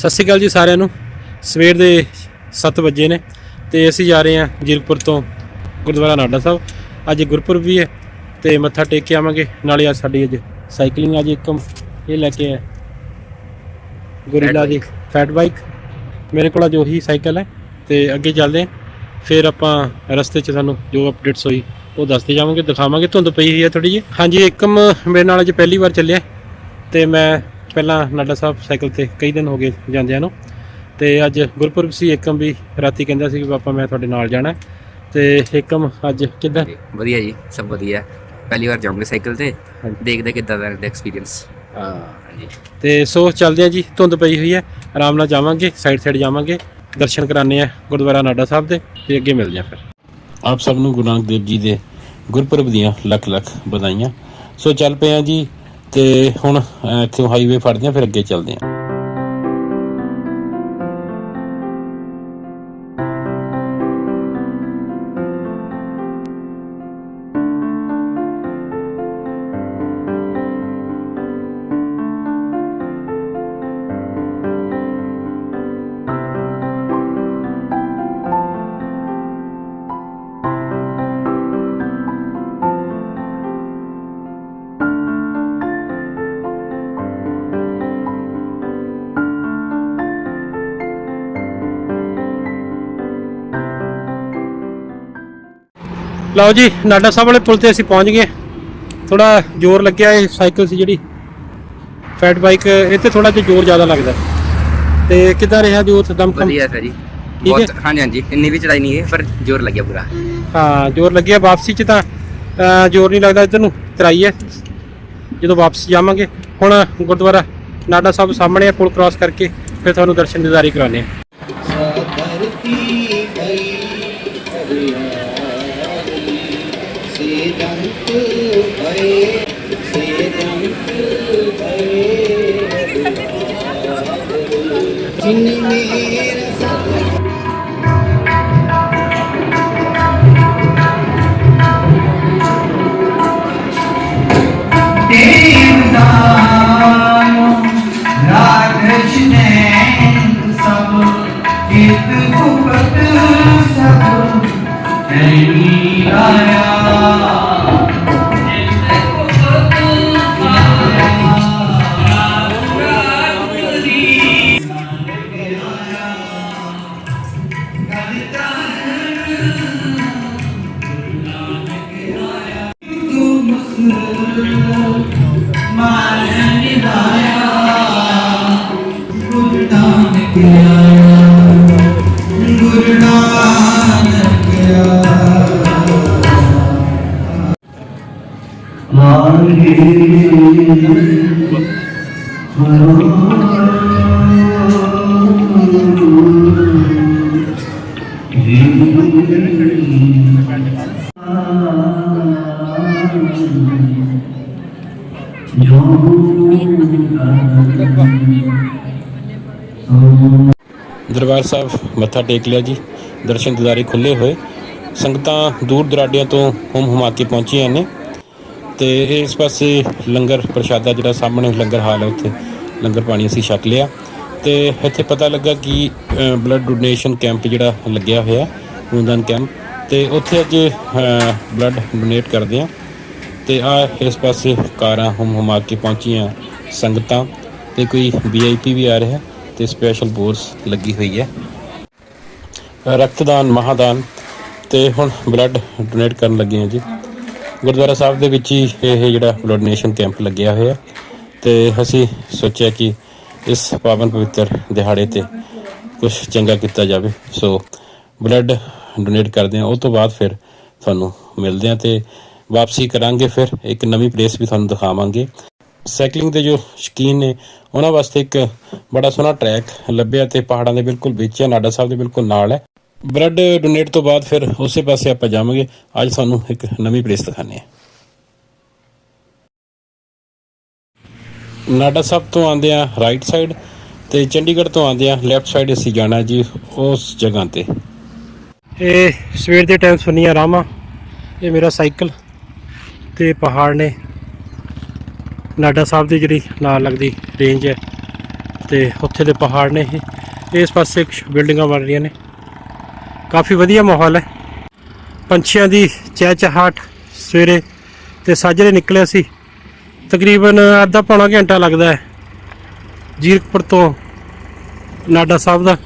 ਸਤਿ ਸ਼੍ਰੀ ਅਕਾਲ ਜੀ ਸਾਰਿਆਂ ਨੂੰ। ਸਵੇਰ ਦੇ 7 ਵਜੇ ਨੇ ਤੇ ਅਸੀਂ ਜਾ ਰਹੇ ਹਾਂ ਜੀਰਕਪੁਰ ਤੋਂ ਗੁਰਦੁਆਰਾ ਨਾਡਾ ਸਾਹਿਬ। ਅੱਜ ਗੁਰਪੁਰਬ ਵੀ ਹੈ ਤੇ ਮੱਥਾ ਟੇਕ ਕੇ ਆਵਾਂਗੇ। ਨਾਲੇ ਆ ਸਾਡੀ ਅੱਜ ਸਾਈਕਲਿੰਗ ਅੱਜ ਇੱਕ। ਇਹ ਲੈ ਕੇ ਆਇਆ। ਗੁਰਿਲਾ ਦੀ ਫੈਟ ਬਾਈਕ ਮੇਰੇ ਕੋਲ ਅੱਜ ਉਹੀ ਸਾਈਕਲ ਹੈ ਤੇ ਅੱਗੇ ਚੱਲਦੇ ਹਾਂ। ਫਿਰ ਆਪਾਂ ਰਸਤੇ 'ਚ ਸਾਨੂੰ ਜੋ ਅਪਡੇਟਸ ਹੋਈ ਉਹ ਦੱਸਦੇ ਜਾਵਾਂਗੇ ਦਿਖਾਵਾਂਗੇ। ਧੁੰਦ ਪਈ ਹੋਈ ਹੈ ਥੋੜੀ ਜਿਹੀ। ਹਾਂਜੀ ਇੱਕਮ ਮੇਰੇ ਨਾਲ ਅੱਜ ਪਹਿਲੀ ਵਾਰ ਚੱਲਿਆ। ਤੇ ਮੈਂ ਪਹਿਲਾਂ ਨਾਡਾ ਸਾਹਿਬ ਸਾਈਕਲ ਤੇ ਕਈ ਦਿਨ ਹੋ ਗਏ ਜਾਂਦਿਆਂ ਨੂੰ ਤੇ ਅੱਜ ਗੁਰਪੁਰਬ ਸੀ ਇੱਕਮ ਵੀ ਰਾਤੀ ਕਹਿੰਦਾ ਸੀ ਕਿ ਪਾਪਾ ਮੈਂ ਤੁਹਾਡੇ ਨਾਲ ਜਾਣਾ। ਤੇ ਇੱਕਮ ਅੱਜ ਕਿੱਦਾਂ? ਵਧੀਆ ਜੀ ਸਭ ਵਧੀਆ। ਪਹਿਲੀ ਵਾਰ ਜਾਊਂਗੇ ਸਾਈਕਲ ਤੇ। ਦੇਖਦੇ ਕਿੱਦਾਂ ਦਾ ਐਕਸਪੀਰੀਅੰਸ ਹਾਂਜੀ। ਤੇ ਸੋ ਚੱਲਦੇ ਆ ਜੀ ਧੁੰਦ ਪਈ ਹੋਈ ਹੈ। ਆਰਾਮ ਨਾਲ ਜਾਵਾਂਗੇ ਸਾਈਡ ਸਾਈਡ ਜਾਵਾਂਗੇ। ਦਰਸ਼ਨ ਕਰਾਣੇ ਆ ਗੁਰਦੁਆਰਾ ਨਾਡਾ ਸਾਹਿਬ ਦੇ ਤੇ ਅੱਗੇ ਮਿਲਦੇ ਆ ਫਿਰ। ਆਪ ਸਭ ਨੂੰ ਗੁਰੂ ਨਾਨਕ ਦੇਵ ਜੀ ਦੇ ਗੁਰਪੁਰਬ ਦੀਆਂ ਲੱਖ ਲੱਖ ਵਧਾਈਆਂ। ਸੋ ਚੱਲ ਪਏ ਆ ਜੀ ਤੇ ਹੁਣ ਅਹ, ਇੱਥੋਂ ਹਾਈਵੇ ਫੜਦੇ ਆ ਫਿਰ ਅੱਗੇ ਚੱਲਦੇ ਆ ਲਓ ਜੀ ਨਾਡਾ ਸਾਹਿਬ ਵਾਲੇ ਪੁਲ ਤੇ ਅਸੀਂ ਪਹੁੰਚ ਗਏ। ਥੋੜਾ ਜ਼ੋਰ ਲੱਗਿਆ ਇਹ ਸਾਈਕਲ ਸੀ ਜਿਹੜੀ। ਫੈਟ ਬਾਈਕ ਤੇ ਥੋੜਾ ਜਿਹਾ ਜ਼ੋਰ ਜ਼ਿਆਦਾ ਲੱਗਦਾ। ਤੇ ਕਿੱਦਾਂ ਰਿਹਾ ਜੋਰ ਦਮਕਮ ਵਧੀਆ ਸਰ ਜੀ। ਹੈ? ਬਹੁਤ ਹਾਂਜੀ ਹਾਂਜੀ। ਇੰਨੀ ਵੀ ਚੜਾਈ ਨਹੀਂ ਹੈ ਪਰ ਜ਼ੋਰ ਲੱਗਿਆ ਪੂਰਾ। ਹਾਂ ਜ਼ੋਰ ਲੱਗਿਆ ਵਾਪਸੀ ਚ ਤਾਂ ਜ਼ੋਰ ਨਹੀਂ ਲੱਗਦਾ ਇੱਧਰ ਨੂੰ। ਤਰਾਈ ਹੈ। ਜਦੋਂ ਵਾਪਸ ਜਾਵਾਂਗੇ। ਹੁਣ ਗੁਰਦੁਆਰਾ ਨਾਡਾ ਸਾਹਿਬ ਸਾਹਮਣੇ ਪੁਲ ਕ੍ਰਾਸ ਕਰਕੇ ਫਿਰ ਤੁਹਾਨੂੰ ਦਰਸ਼ਨ ਦਿਦਾਰੀ ਕਰਾਉਣੇ ਆ ਦਰਬਾਰ ਸਾਹਿਬ ਮੱਥਾ ਟੇਕ ਲਿਆ ਜੀ। ਦਰਸ਼ਨ ਦਿਦਾਰੇ ਖੁੱਲੇ ਹੋਏ। ਸੰਗਤਾਂ ਦੂਰ ਦਰਾਡਿਆਂ ਤੋਂ ਹੁਮ ਹੁਮਾ ਕੇ ਪਹੁੰਚੀਆਂ ਨੇ। ਤੇ ਇਸ ਪਾਸੇ ਲੰਗਰ ਪ੍ਰਸ਼ਾਦਾ ਜਿਹੜਾ ਸਾਹਮਣੇ ਲੰਗਰ ਹਾਲ ਹੈ ਉੱਥੇ। ਲੰਗਰ ਪਾਣੀ ਅਸੀਂ ਛਕ ਲਿਆ ਤੇ ਇੱਥੇ ਪਤਾ ਲੱਗਾ ਕਿ ਬਲੱਡ ਡੋਨੇਸ਼ਨ ਕੈਂਪ ਜਿਹੜਾ ਲੱਗਿਆ ਹੋਇਆ ਖੂਨਦਾਨ ਕੈਂਪ ਤੇ ਉੱਥੇ ਅੱਜ ਬਲੱਡ ਡੋਨੇਟ ਕਰਦੇ ਆ ਤੇ ਆ ਇਸ ਪਾਸੇ ਕਾਰਾਂ ਹੁਮ ਹੁਮਾ ਕੇ ਪਹੁੰਚੀਆਂ ਸੰਗਤਾਂ ਤੇ ਕੋਈ ਵੀਆਈਪੀ ਵੀ ਆ ਰਿਹਾ ਤੇ ਸਪੈਸ਼ਲ ਬੋਰਸ ਲੱਗੀ ਹੋਈ ਹੈ। ਰਕਤਦਾਨ ਮਹਾਦਾਨ ਤੇ ਹੁਣ ਬਲੱਡ ਡੋਨੇਟ ਕਰਨ ਲੱਗੇ ਹਾਂ ਜੀ। ਗੁਰਦੁਆਰਾ ਸਾਹਿਬ ਦੇ ਵਿੱਚ ਹੀ ਇਹ ਜਿਹੜਾ ਬਲੱਡ ਡੋਨੇਸ਼ਨ ਕੈਂਪ ਲੱਗਿਆ ਹੋਇਆ ਤੇ ਅਸੀਂ ਸੋਚਿਆ ਕਿ ਇਸ ਪਾਵਨ ਪਵਿੱਤਰ ਦਿਹਾੜੇ ਤੇ ਕੁਝ ਚੰਗਾ ਕੀਤਾ ਜਾਵੇ। ਸੋ ਬਲੱਡ ਡੋਨੇਟ ਕਰਦੇ ਹਾਂ। ਉਹ ਤੋਂ ਬਾਅਦ ਫਿਰ ਤੁਹਾਨੂੰ ਮਿਲਦੇ ਹਾਂ ਤੇ ਵਾਪਸੀ ਕਰਾਂਗੇ ਫਿਰ। ਇੱਕ ਨਵੀਂ ਪਲੇਸ ਵੀ ਤੁਹਾਨੂੰ ਦਿਖਾਵਾਂਗੇ। ਸਾਈਕਲਿੰਗ ਦੇ ਜੋ ਸ਼ੌਕੀਨ ਨੇ, ਉਹਨਾਂ ਵਾਸਤੇ ਇੱਕ ਬੜਾ ਸੋਹਣਾ ਟਰੈਕ ਲੱਭਿਆ ਤੇ ਪਹਾੜਾਂ ਦੇ ਬਿਲਕੁਲ ਵਿੱਚ ਹੈ। ਨਾਡਾ ਸਾਹਿਬ ਦੇ ਬਿਲਕੁਲ ਨਾਲ ਹੈ। ਬਲੱਡ ਡੋਨੇਟ ਤੋਂ ਬਾਅਦ ਫਿਰ ਉਸੇ ਪਾਸੇ ਆਪਾਂ ਜਾਵਾਂਗੇ। ਅੱਜ ਤੁਹਾਨੂੰ ਇੱਕ ਨਵੀਂ ਪਲੇਸ ਦਿਖਾਣੇ ਆ ਨਾਡਾ ਸਾਹਿਬ ਤੋਂ ਆਉਂਦੇ ਆ ਰਾਈਟ ਸਾਈਡ ਤੇ ਚੰਡੀਗੜ੍ਹ ਤੋਂ ਆਉਂਦੇ ਆ ਲੈਫਟ ਸਾਈਡ ਅਸੀਂ ਜਾਣਾ ਜੀ ਉਸ ਜਗ੍ਹਾ ਤੇ। ਇਹ ਸਵੇਰ ਦੇ ਟਾਈਮ ਸੁਣੀਆਂ ਰਾਮਾ। ਇਹ ਮੇਰਾ ਸਾਈਕਲ ਤੇ ਪਹਾੜ ਨੇ। ਨਾਡਾ ਸਾਹਿਬ ਦੀ ਜਿਹੜੀ ਨਾਲ ਲੱਗਦੀ ਰੇਂਜ ਹੈ ਤੇ ਉੱਥੇ ਦੇ ਪਹਾੜ ਨੇ ਇਹ। ਇਸ ਪਾਸੇ ਕੁਛ ਬਿਲਡਿੰਗਾਂ ਬਣ ਰਹੀਆਂ ਨੇ। ਕਾਫੀ ਵਧੀਆ ਮਾਹੌਲ ਹੈ। ਪੰਛੀਆਂ ਦੀ ਚਹਿਚਹਾਟ ਸਵੇਰੇ ਤੇ ਸਾਜਰੇ ਨਿਕਲਿਆ ਸੀ। ਤਕਰੀਬਨ ਅੱਧਾ ਪੌਣਾ ਘੰਟਾ ਲੱਗਦਾ ਹੈ। ਜੀਰਕਪੁਰ ਤੋਂ ਨਾਡਾ ਸਾਹਿਬ ਦਾ।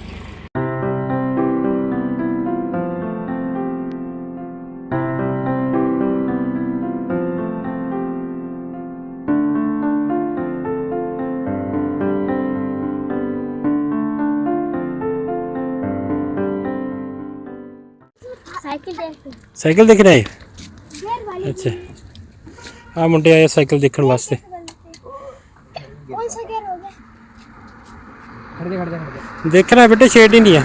ਸਾਈਕਲ ਦੇਖ ਰਹੇ गेयर वाली ਅੱਛਾ ਆ ਮੁੰਡੇ ਆਏ ਸਾਈਕਲ ਦੇਖਣ ਵਾਸਤੇ कौन सा गेयर हो गया ਖੜੇ ਖੜੇ ਖੜੇ ਦੇਖਣਾ ਬੇਟੇ ਸ਼ੇਡ ਹੀ ਨਹੀਂ ਹੈ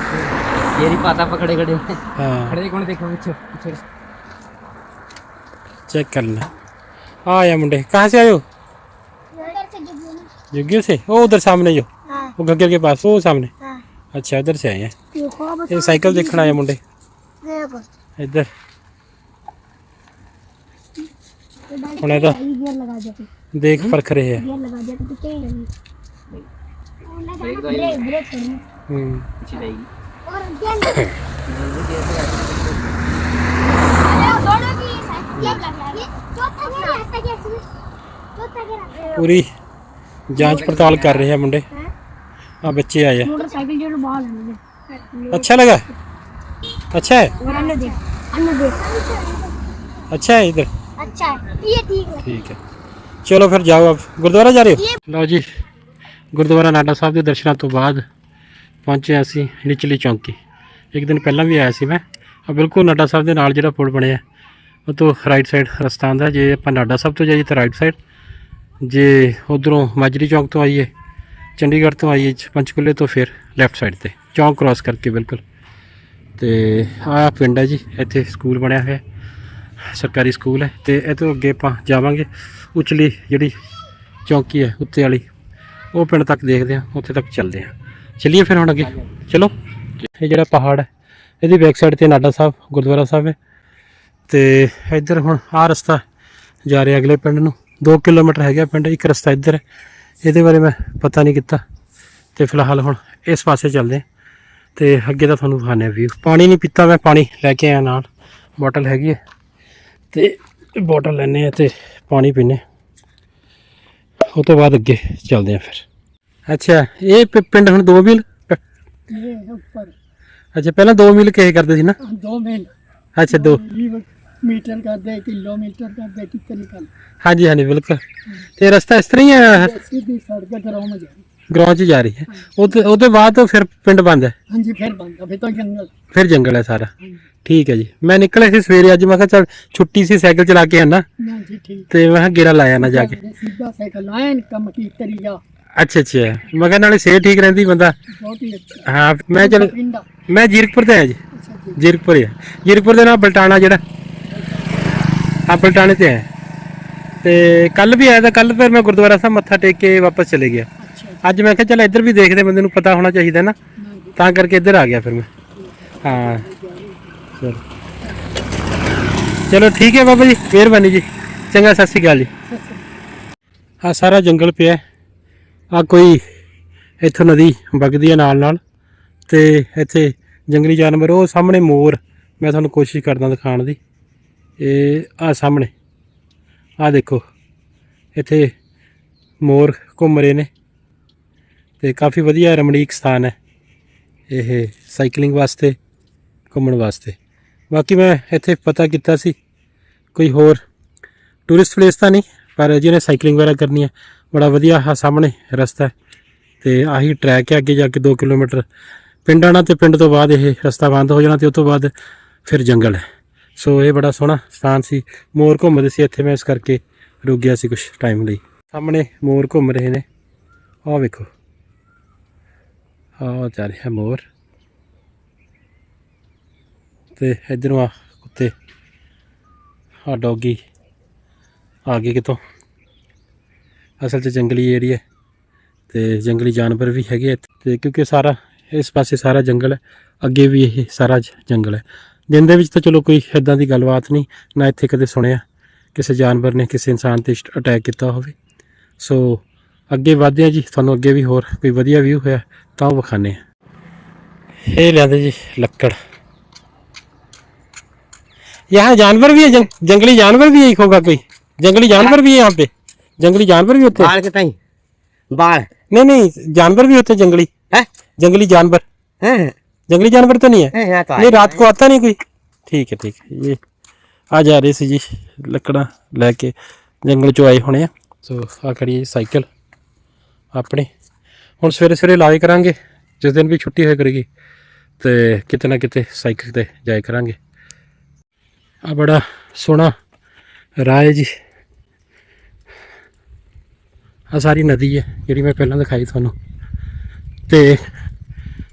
ਇਹ ਨਹੀਂ ਪਤਾ ਪਕੜੇ ਖੜੇ ਹਾਂ ਖੜੇ ਕੋਣ ਦੇਖੋ ਪਿੱਛੇ ਪਿੱਛੇ चेक करना हाँ आया मुंडे कहाँ से आए हो उधर से गिर ना जुग्गियों से वो उधर सामने जो हाँ वो घग्गर के पास वो सामने हाँ अच्छा उधर से आए हैं ये ख्वाब ये साइकिल देखना आया मुंडे देखो इधर ਹੁਣ ਇਹਦਾ गियर लगा दे देख परख रहे हैं गियर लगा दे तो तेज ब्रेक ब्रेक ब्रेक करना हम्म, ਪਿੱਛੇ ਜਾਏਗੀ और गियर अरे दोनों की साइकिल लगा ये चौथा गियर आता गियर से चौथा गियर पूरी जांच पड़ताल कर रहे हैं मुंडे हाँ हाँ बच्चे आए हैं मोटरसाइकिल जो बाहर है अच्छा लगा अच्छा है और अन्य देख अन्य देख अच्छा है इधर अच्छा है ये ठीक है ਠੀਕ ਹੈ ਚਲੋ ਫਿਰ ਜਾਓ ਆਪ ਗੁਰਦੁਆਰਾ ਜਾ ਰਹੇ ਹੋ ਲਓ ਜੀ ਗੁਰਦੁਆਰਾ ਨਾਡਾ ਸਾਹਿਬ ਦੇ ਦਰਸ਼ਨਾਂ ਤੋਂ ਬਾਅਦ ਪਹੁੰਚੇ ਹਾਂ ਅਸੀਂ ਨਿਚਲੀ ਚੌਂਕੀ ਇੱਕ ਦਿਨ ਪਹਿਲਾਂ ਵੀ ਆਇਆ ਸੀ ਮੈਂ ਆ ਬਿਲਕੁਲ ਨਾਡਾ ਸਾਹਿਬ ਦੇ ਨਾਲ ਜਿਹੜਾ ਪੁਲ ਬਣਿਆ ਉਹ ਤੋਂ ਰਾਈਟ ਸਾਈਡ ਰਸਤਾ ਆਉਂਦਾ ਜੇ ਆਪਾਂ ਨਾਡਾ ਸਾਹਿਬ ਤੋਂ ਜਾਈਏ ਤਾਂ ਰਾਈਟ ਸਾਈਡ ਜੇ ਉਧਰੋਂ ਮਾਜਰੀ ਚੌਂਕ ਤੋਂ ਆਈਏ ਚੰਡੀਗੜ੍ਹ ਤੋਂ ਆਈਏ ਪੰਚਕੂਲੇ ਤੋਂ ਫਿਰ ਲੈਫਟ ਸਾਈਡ ਤੇ ਚੌਂਕ ਕ੍ਰਾਸ ਕਰਕੇ ਬਿਲਕੁਲ ਤੇ ਆਹ ਪਿੰਡ ਹੈ ਜੀ, ਇੱਥੇ ਸਕੂਲ ਬਣਿਆ ਹੋਇਆ, ਸਰਕਾਰੀ ਸਕੂਲ ਹੈ ਤੇ ਇਹ ਤੋਂ ਅੱਗੇ ਆਪਾਂ ਜਾਵਾਂਗੇ, ਉਚਲੀ ਜਿਹੜੀ ਚੌਂਕੀ ਹੈ ਉੱਤੇ ਵਾਲੀ, ਉਹ ਪਿੰਡ ਤੱਕ ਦੇਖਦੇ ਹਾਂ, ਉੱਥੇ ਤੱਕ ਚੱਲਦੇ ਹਾਂ। ਚੱਲੀਏ ਫਿਰ ਹੁਣ ਅੱਗੇ, ਚਲੋ। ਇਹ ਜਿਹੜਾ ਪਹਾੜ ਹੈ, ਇਹਦੀ ਬੈਕ ਸਾਈਡ ਤੇ ਨਾਡਾ ਸਾਹਿਬ, ਗੁਰਦੁਆਰਾ ਸਾਹਿਬ ਹੈ। ਤੇ ਇੱਧਰ ਹੁਣ ਆਹ ਰਸਤਾ ਜਾ ਰਿਹਾ ਅਗਲੇ ਪਿੰਡ ਨੂੰ 2 ਕਿਲੋਮੀਟਰ ਹੈਗਾ ਪਿੰਡ, ਇੱਕ ਰਸਤਾ ਇੱਧਰ ਹੈ, ਇਹਦੇ ਬਾਰੇ ਮੈਂ ਪਤਾ ਨਹੀਂ ਕੀਤਾ। ਤੇ ਫਿਲਹਾਲ ਹੁਣ ਇਸ ਪਾਸੇ ਚੱਲਦੇ ਹਾਂ। ਤੇ ਅੱਗੇ ਤਾਂ ਤੁਹਾਨੂੰ ਦਿਖਾਣੇ ਆ ਪਾਣੀ ਨਹੀਂ ਪੀਤਾ ਮੈਂ ਪਾਣੀ ਲੈ ਕੇ ਆਇਆ ਨਾਲ। ਬੋਟਲ ਹੈਗੀ ਹੈ। ਤੇ ਬੋਟਲ ਲੈਨੇ ਆ ਤੇ ਪਾਣੀ ਪੀਨੇ ਉਹ ਤੋਂ ਬਾਅਦ ਅੱਗੇ ਚੱਲਦੇ ਆ ਫਿਰ। ਅੱਛਾ ਇਹ ਪਿੰਡ ਹੁਣ 2 ਮੀਲ? ਅੱਛਾ ਪਹਿਲਾਂ 2 ਮੀਲ ਕਿਹ ਕਰਦੇ ਸੀ ਨਾ? 2 ਮੀਲ। ਅੱਛਾ 2 ਮੀਟਰ ਕਰਦੇ ਕਿਲੋਮੀਟਰ ਕਰਦੇ ਕਿਤਨੇ ਕਰ ਹਾਂਜੀ ਹਾਂਜੀ ਬਿਲਕੁਲ। ਤੇ ਰਸਤਾ ਇਸ ਤਰ੍ਹਾਂ ਹੀ ਹੈ? ਸਿੱਧੀ ਸੜਕ ਗਰਾਉਂ ਮੇ ਜਾਂਦੀ ਗਰਾਉਂ ਚ ਜਾ ਰਹੀ ਹੈ। ਉਹਦੇ ਉਹਦੇ ਬਾਅਦ ਫਿਰ ਪਿੰਡ ਬੰਦ ਹੈ। ਹਾਂਜੀ ਫਿਰ ਬੰਦ ਫਿਰ ਤਾਂ ਜੰਗਲ। ਫਿਰ ਜੰਗਲ ਹੈ ਸਾਰਾ। ਠੀਕ ਹੈ ਜੀ। ਮੈਂ ਨਿਕਲਿਆ ਸੀ ਸਵੇਰੇ ਅੱਜ ਮੈਂ ਕਿਹਾ ਚੱਲ ਛੁੱਟੀ ਸੀ ਸਾਈਕਲ ਚਲਾ ਕੇ ਆਣਾ ਤੇ ਮੈਂ ਕਿਹਾ ਗੇੜਾ ਲਾਇਆ ਨਾ ਜਾ ਕੇ। ਸਿੱਧਾ ਸਾਈਕਲ ਲਾਇਨ ਕੰਮ ਕੀ ਤਰੀਆ ਅੱਛਾ ਅੱਛਾ। ਮੈਂ ਕਿਹਾ ਨਾਲੇ ਸਿਹਤ ਠੀਕ ਰਹਿੰਦੀ ਬੰਦਾ। ਹਾਂ ਮੈਂ ਚੱਲ ਮੈਂ ਜੀਰਕਪੁਰ ਤੇ ਆਇਆ ਜੀ। ਅੱਛਾ ਜੀਰਕਪੁਰ ਹੀ ਆ। ਜੀਰਕਪੁਰ ਦੇ ਨਾਲ ਬਲਟਾਣਾ ਜਿਹੜਾ। ਆ ਬਲਟਾਣੇ ਤੇ ਆਇਆ ਤੇ ਕੱਲ ਵੀ ਆਇਆ ਤਾਂ ਕੱਲ ਫਿਰ ਮੈਂ ਗੁਰਦੁਆਰਾ ਸਾਹਿਬ ਮੱਥਾ ਟੇਕ ਕੇ ਵਾਪਸ ਚਲੇ ਗਿਆ। ਅੱਜ ਮੈਂ ਕਿਹਾ ਚੱਲ ਇੱਧਰ ਵੀ ਦੇਖਦੇ ਬੰਦੇ ਨੂੰ ਪਤਾ ਹੋਣਾ ਚਾਹੀਦਾ ਨਾ। ਤਾਂ ਕਰਕੇ ਇੱਧਰ ਆ ਗਿਆ ਫਿਰ ਮੈਂ। ਹਾਂ। ਚਲੋ। ਚਲੋ ਠੀਕ ਹੈ ਬਾਬਾ ਜੀ ਮਿਹਰਬਾਨੀ ਜੀ। ਚੰਗਾ ਸਤਿ ਸ਼੍ਰੀ ਅਕਾਲ ਜੀ। ਆ ਸਾਰਾ ਜੰਗਲ ਪਿਆ ਆ ਕੋਈ ਇੱਥੋਂ ਨਦੀ ਵਗਦੀ ਹੈ ਨਾਲ ਨਾਲ ਤੇ ਇੱਥੇ ਜੰਗਲੀ ਜਾਨਵਰ ਉਹ ਸਾਹਮਣੇ ਮੋਰ। ਮੈਂ ਤੁਹਾਨੂੰ ਕੋਸ਼ਿਸ਼ ਕਰਦਾ ਦਿਖਾਉਣ ਦੀ। ਇਹ ਆ ਸਾਹਮਣੇ। ਆ ਦੇਖੋ। ਇੱਥੇ ਮੋਰ ਘੁੰਮ ਰਹੇ ਨੇ। ਤੇ ਕਾਫੀ ਵਧੀਆ ਰਮਣੀਕ ਸਥਾਨ ਹੈ ਇਹ ਸਾਈਕਲਿੰਗ ਵਾਸਤੇ, ਘੁੰਮਣ ਵਾਸਤੇ। ਬਾਕੀ ਮੈਂ ਇੱਥੇ ਪਤਾ ਕੀਤਾ ਸੀ, ਕੋਈ ਹੋਰ ਟੂਰਿਸਟ ਪਲੇਸ ਤਾਂ ਨਹੀਂ, ਪਰ ਜਿਹਨੇ ਸਾਈਕਲਿੰਗ ਵਗੈਰਾ ਕਰਨੀ ਹੈ, ਬੜਾ ਵਧੀਆ ਆ ਸਾਹਮਣੇ ਰਸਤਾ ਹੈ ਤੇ ਆਹੀ ਟਰੈਕ ਹੈ ਅੱਗੇ ਜਾ ਕੇ 2 ਕਿਲੋਮੀਟਰ। ਪਿੰਡ ਆਣਾ ਤੇ ਪਿੰਡ ਤੋਂ ਬਾਅਦ ਇਹ ਰਸਤਾ ਬੰਦ ਹੋ ਜਾਣਾ ਤੇ ਉਸ ਤੋਂ ਬਾਅਦ ਫਿਰ ਜੰਗਲ ਹੈ। ਸੋ ਇਹ ਬੜਾ ਸੋਹਣਾ ਸਥਾਨ ਸੀ, ਮੋਰ ਘੁੰਮਦੇ ਸੀ, ਇੱਥੇ ਮੈਂ ਇਸ ਕਰਕੇ ਰੁਕ ਗਿਆ ਸੀ ਕੁਝ ਟਾਈਮ ਲਈ। ਸਾਹਮਣੇ ਮੋਰ ਘੁੰਮ ਰਹੇ ਨੇ। ਆਹ ਵੇਖੋ। ਆਹ ਜਾ ਰਿਹਾ ਮੋਰ। ਤੇ ਇਧਰੋਂ ਆ ਕੁੱਤੇ। ਆ ਡੌਗੀ। ਆ ਗਏ ਕਿਤੋਂ? ਅਸਲ 'ਚ ਜੰਗਲੀ ਏਰੀਆ ਤੇ ਜੰਗਲੀ ਜਾਨਵਰ ਵੀ ਹੈਗੇ ਆ ਇੱਥੇ। ਤੇ ਕਿਉਂਕਿ ਸਾਰਾ ਇਸ ਪਾਸੇ ਸਾਰਾ ਜੰਗਲ ਹੈ ਅੱਗੇ ਵੀ ਇਹ ਸਾਰਾ ਜੰਗਲ ਹੈ ਦਿਨ ਦੇ ਵਿੱਚ ਤਾਂ ਚਲੋ ਕੋਈ ਇਦਾਂ ਦੀ ਗੱਲਬਾਤ ਨਹੀਂ, ਨਾ ਇੱਥੇ ਕਦੇ ਸੁਣਿਆ। ਕਿਸੇ ਜਾਨਵਰ ਨੇ ਕਿਸੇ ਇਨਸਾਨ ਤੇ ਅਟੈਕ ਕੀਤਾ ਹੋਵੇ। ਸੋ ਅੱਗੇ ਵਧਦੇ ਆ ਜੀ ਤੁਹਾਨੂੰ ਅੱਗੇ ਵੀ ਹੋਰ ਕੋਈ ਵਧੀਆ ਵਿਊ ਹੋਇਆ ਤਾਂ ਉਹ ਵਿਖਾਣੇ ਆ ਇਹ ਲਿਆਦੇ ਜੀ ਲੱਕੜ यहाँ जानवर भी है जंग, जंगली जानवर भी एक होगा कोई जंगली जानवर भी है यहाँ पे जंगली जानवर भी होते हैं बाल के ताई बाल नहीं नहीं जानवर भी होते हैं जंगली है जंगली जानवर हैं जंगली जानवर तो नहीं है हैं यहाँ तो नहीं रात को आता नहीं कोई ठीक है ठीक है ये ਆ ਜਾ ਰਹੇ ਸੀ ਜੀ ਲੱਕੜਾਂ ਲੈ ਕੇ ਜੰਗਲ ਚੋਂ ਆਏ ਹੋਣੇ ਆ ਸੋ ਆ ਖੜੀ ਹੈ ਸਾਈਕਲ ਆਪਣੇ। ਹੁਣ ਸਵੇਰੇ ਸਵੇਰੇ ਲਾਏ ਕਰਾਂਗੇ, ਜਿਸ ਦਿਨ ਵੀ ਛੁੱਟੀ ਹੋਇਆ ਕਰੇਗੀ, ਤੇ ਕਿਤੇ ਨਾ ਕਿਤੇ ਸਾਈਕਲ ਤੇ ਜਾਇਆ ਕਰਾਂਗੇ। ਆ ਬੜਾ ਸੋਹਣਾ ਰਾਹ ਹੈ ਜੀ। ਆ ਸਾਰੀ ਨਦੀ ਹੈ, ਜਿਹੜੀ ਮੈਂ ਪਹਿਲਾਂ ਦਿਖਾਈ ਤੁਹਾਨੂੰ। ਤੇ